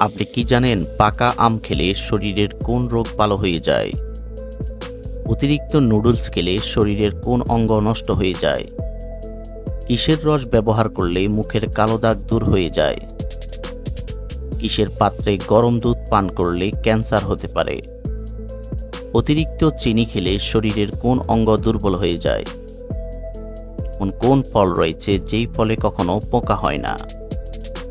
আপনি কি জানেন পাকা আম খেলে শরীরের কোন রোগ ভালো হয়ে যায়? অতিরিক্ত নুডলস খেলে শরীরের কোন অঙ্গ নষ্ট হয়ে যায়? কিসের রস ব্যবহার করলে মুখের কালো দাগ দূর হয়ে যায়? কিসের পাত্রে গরম দুধ পান করলে ক্যান্সার হতে পারে? অতিরিক্ত চিনি খেলে শরীরের কোন অঙ্গ দুর্বল হয়ে যায়? কোন ফল রয়েছে যেই ফলে কখনো পোকা হয় না?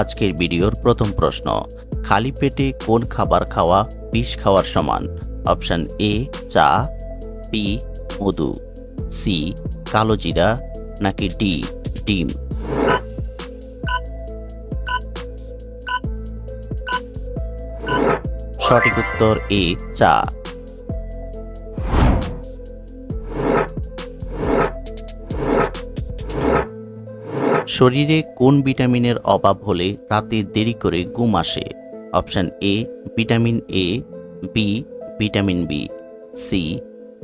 আজকের ভিডিওর প্রথম প্রশ্ন, খালি পেটে কোন খাবার খাওয়া বিষ খাওয়ার সমান? অপশন এ, চা, বি, মধু, সি, কালো জিরা, নাকি ডি, ডিম? সঠিক উত্তর এ, চা। শরীরে কোন ভিটামিনের অভাব হলে রাতে দেরি করে ঘুম আসে? Option A, vitamin A, B, vitamin B, C,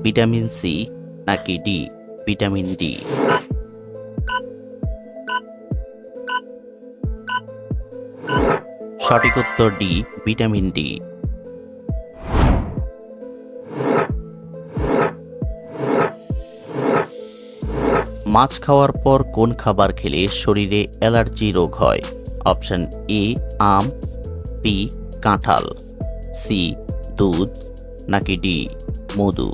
vitamin C, নাকি ডি, ভিটামিন ডি। সঠিক উত্তর ডি, ভিটামিন ডি। মাছ খাওয়ার পর কোন খাবার খেলে শরীরে অ্যালার্জি রোগ হয়? অপশন এ, আম, বি, কাঁঠাল, সি, দুধ, নাকি ডি, মধু?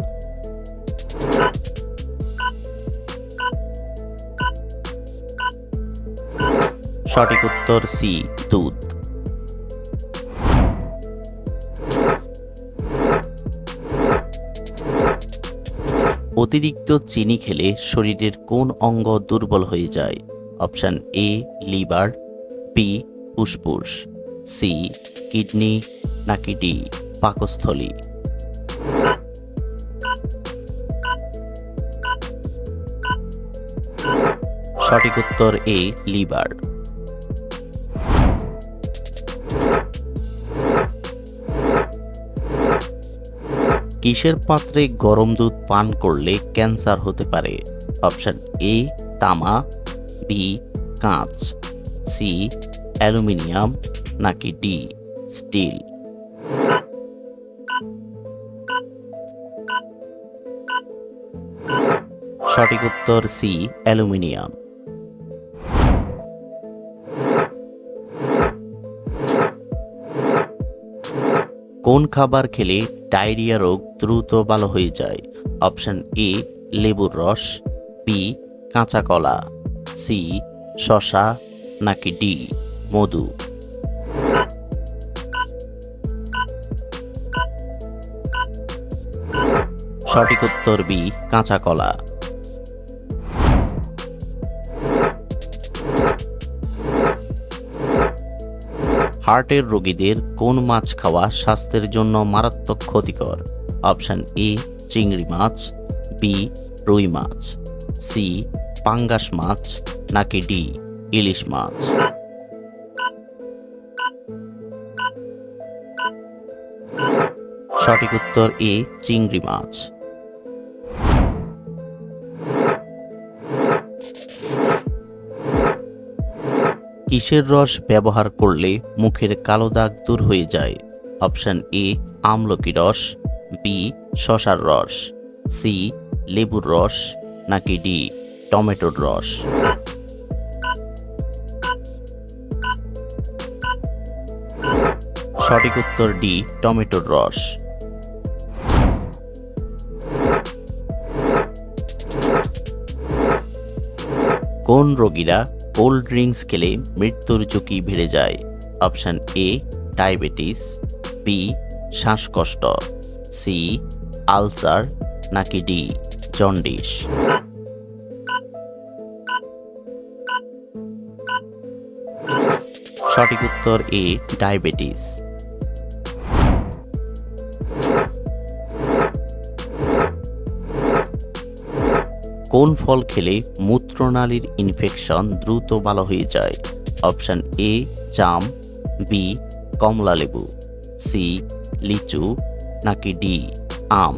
সঠিক উত্তর সি, দুধ। অতিরিক্ত চিনি খেলে শরীরের কোন অঙ্গ দুর্বল হয়ে যায়? অপশন এ, লিভার বি ফুসফুস সি কিডনি, নাকি ডি, পাকস্থলী। সঠিক উত্তর এ, লিভার। কিসের পাত্রে গরম দুধ পান করলে ক্যান্সার হতে পারে? অপশন এ, তামা, বি, কাঁচ, সি, অ্যালুমিনিয়াম, নাকি ডি, স্টিল? সঠিক উত্তর সি, অ্যালুমিনিয়াম। কোন খাবার খেলে ডায়রিয়া রোগ দ্রুত ভালো হয়ে যায়। অপশন এ, লেবুর রস, বি, কাঁচা কলা, সি শশা নাকি ডি, মধু। সঠিক উত্তর বি, কাঁচা কলা। হার্টের রোগীদের কোন মাছ খাওয়া স্বাস্থ্যের জন্য মারাত্মক ক্ষতিকর? অপশন এ, চিংড়ি মাছ, বি, রুই মাছ, সি, পাঙ্গাস মাছ, নাকি ডি, ইলিশ মাছ। সঠিক উত্তর এ, চিংড়ি মাছ। কিসের রস ব্যবহার করলে মুখের কালো দাগ দূর হয়ে যায়? অপশন এ, আমলকি রস বি, শশার রস, সি, লেবুর রস, নাকি ডি, টমেটোর রস। সঠিক উত্তর ডি, টমেটোর রস। কোন রোগীরা কোল্ড ড্রিঙ্কস খেলে মৃত্যুর ঝুঁকি বেড়ে যায়? অপশন এ, ডায়াবেটিস, বি, শ্বাসকষ্ট। সি, আলসার, নাকি ডি, জন্ডিস? সঠিক উত্তর এ, ডায়াবেটিস। কোন ফল খেলে মূত্রনালীর ইনফেকশন দ্রুত ভালো হয়ে যায়? অপশন এ, জাম, বি কমলা লেবু সি, লিচু নাকি ডি, আম?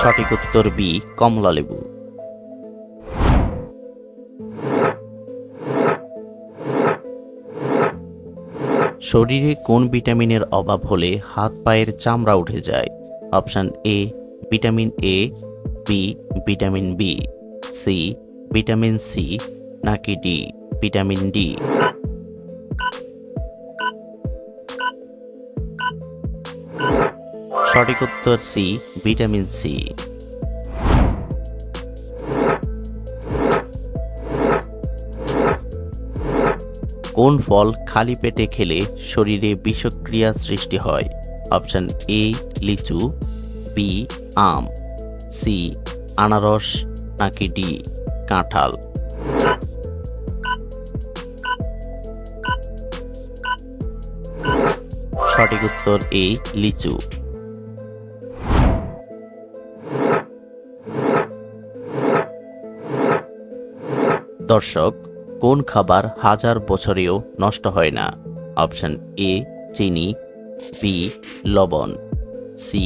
সঠিক উত্তর বি, কমলা লেবু। শরীরে কোন ভিটামিনের অভাব হলে হাত পায়ের চামড়া উঠে যায়? Option A, vitamin A, B, vitamin B, C, vitamin C, নাকি ডি? Vitamin D. সঠিক উত্তর সি, ভিটামিন সি। কোন ফল খালি পেটে খেলে শরীরে বিষক্রিয়া সৃষ্টি হয়? অপশন এ, লিচু, বি, আম, সি, আনারস, নাকি ডি, কাঁঠাল? সঠিক উত্তর এ লিচু। দর্শক, কোন খাবার হাজার বছরেও নষ্ট হয় না? অপশন এ, চিনি, বি, লবণ, সি,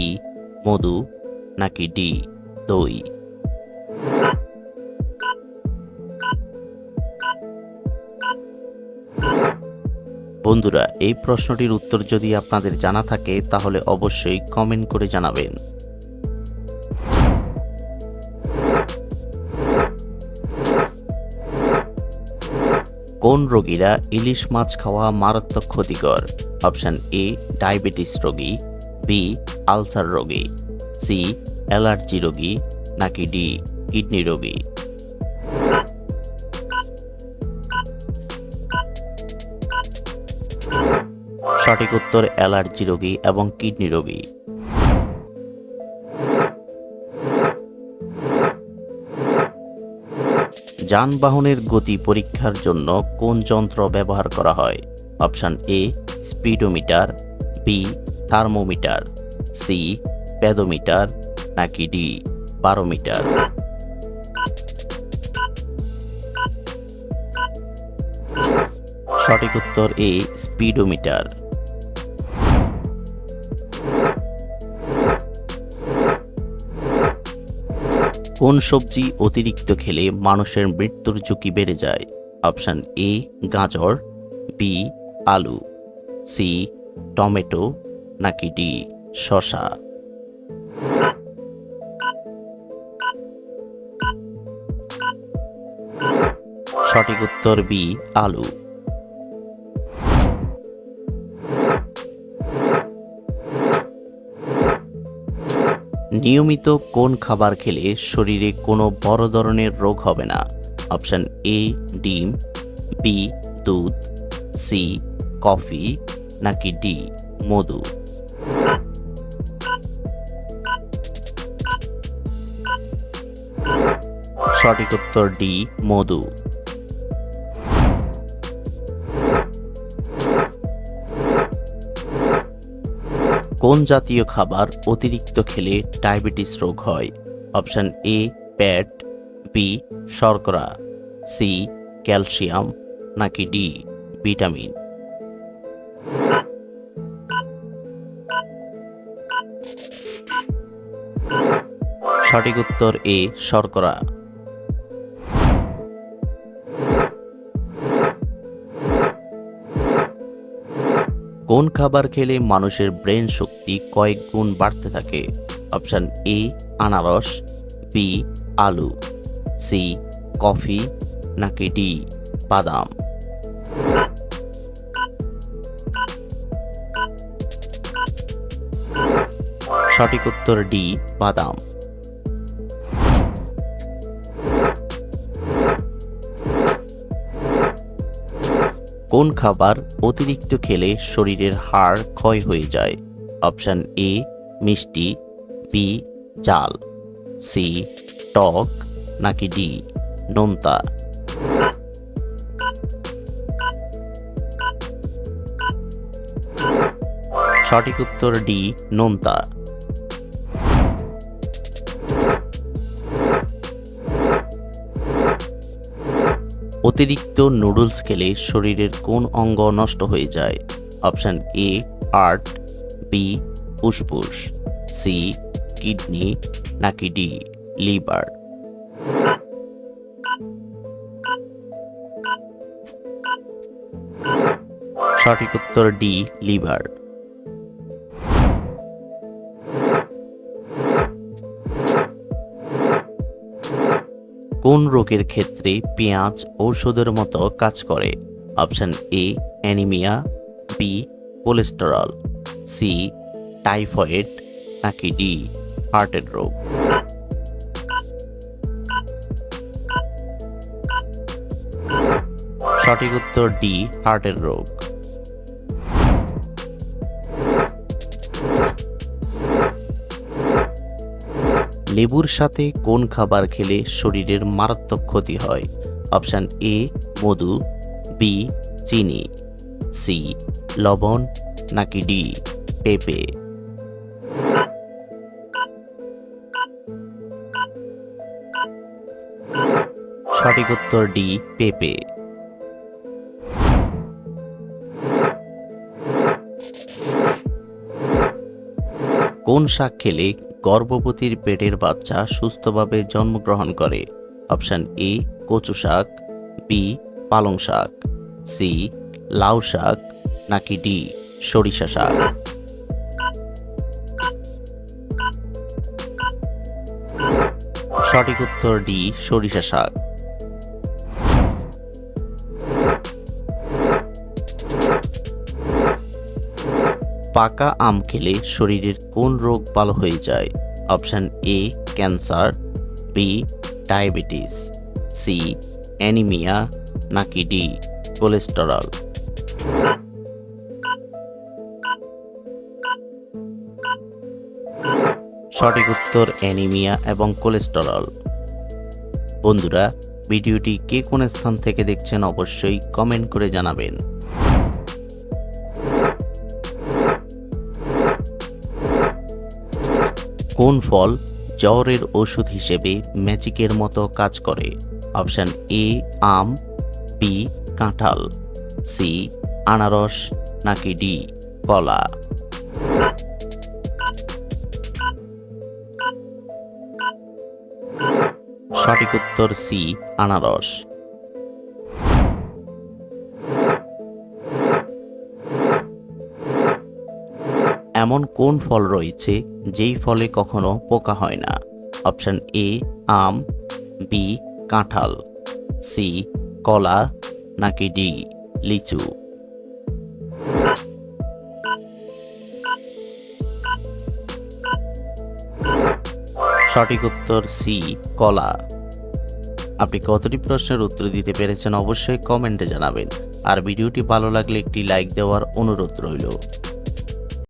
মধু, নাকি ডি, দই। বন্ধুরা, এই প্রশ্নটির উত্তর যদি আপনাদের জানা থাকে, তাহলে অবশ্যই কমেন্ট করে জানাবেন। কোন রোগীরা ইলিশ মাছ খাওয়া মারাত্মক ক্ষতিকর? অপশন এ, ডায়াবেটিস রোগী, বি, আলসার রোগী, সি, অ্যালার্জি রোগী, নাকি ডি, কিডনি রোগী। সঠিক উত্তর অ্যালার্জি রোগী এবং কিডনি রোগী। যানবাহনের গতি পরীক্ষার জন্য কোন যন্ত্র ব্যবহার করা হয়? Option A, speedometer, B, thermometer, C pedometer নাকি ডি, বারোমিটার। সঠিক উত্তর এ, স্পিডোমিটার। কোন সবজি অতিরিক্ত খেলে মানুষের মৃত্যুর ঝুঁকি বেড়ে যায়? অপশান এ, গাজর, বি, আলু, সি, টমেটো, নাকি ডি শশা সঠিক উত্তর বি, আলু। নিয়মিত কোন খাবার খেলে শরীরে কোনো বড় ধরনের রোগ হবে না? অপশন এ ডিম বি দুধ সি কফি, নাকি ডি মধু? সঠিক উত্তর ডি মধু। কোন জাতীয় খাবার অতিরিক্ত খেলে ডায়াবেটিস রোগ হয়? অপশান এ, প্যাট, বি, শর্করা, সি, ক্যালসিয়াম, নাকি ডি, ভিটামিন। সঠিক উত্তর এ, শর্করা। কোন খাবার খেলে মানুষের ব্রেন শক্তি কয়েক গুণ বাড়তে থাকে? অপশান এ, আনারস, বি, আলু, সি, কফি, নাকি ডি, বাদাম? সঠিক উত্তর ডি, বাদাম। কোন খাবার অতিরিক্ত খেলে শরীরের হাড় ক্ষয় হয়ে যায়? অপশান এ, মিষ্টি, বি জাল সি, টক, নাকি ডি, নোনতা? সঠিক উত্তর ডি, নোনতা। অতিরিক্ত নুডলস খেলে শরীরের কোন অঙ্গ নষ্ট হয়ে যায়? অপশান এ আর্ট বি ফুসফুস সি কিডনি নাকি ডি লিভার সঠিক উত্তর ডি লিভার কোন রোগের ক্ষেত্রে পেঁয়াজ ঔষধের মতো কাজ করে? Option A, anaemia, B, cholesterol, C, typhoid, নাকি ডি, হার্টের রোগ। সঠিক উত্তর ডি, হার্টের রোগ। লেবুর সাথে কোন খাবার খেলে শরীরের মারাত্মক ক্ষতি হয়? অপশান এ, মধু, বি, চিনি, সি, লবণ, নাকি ডি, পেঁপে? সঠিক উত্তর ডি, পেঁপে। কোন শাক খেলে গর্ভবতীর পেটের বাচ্চা সুস্থভাবে জন্মগ্রহণ করে। অপশান এ, কচু শাক, বি, পালং শাক, সি, লাউ শাক, নাকি ডি, সরিষা শাক। সঠিক উত্তর ডি, সরিষা শাক। পাকা আম খেলে শরীরের কোন রোগ ভালো হয়ে যায়? Option A cancer B diabetes C anaemia, নাকি ডি কোলেস্টেরল? সঠিক উত্তর অ্যানিমিয়া এবং কোলেস্টেরল। বন্ধুরা, ভিডিওটি কে কোন স্থান থেকে দেখছেন অবশ্যই কমেন্ট করে জানাবেন। কোন ফল জ্বরের ওষুধ হিসেবে ম্যাজিকের মতো কাজ করে? অপশান এ, আম, বি, কাঁঠাল, সি, আনারস, নাকি ডি, কলা। সঠিক উত্তর সি, আনারস। এমন কোন ফল রয়েছে যেই ফলে কখনো পোকা হয় না? অপশান এ, আম, বি, কাঁঠাল, সি, কলা, নাকি ডি, লিচু? সঠিক উত্তর সি, কলা। আপনি কতটি প্রশ্নের উত্তর দিতে পেরেছেন অবশ্যই কমেন্টে জানাবেন। আর ভিডিওটি ভালো লাগলে একটি লাইক দেওয়ার অনুরোধ রইল।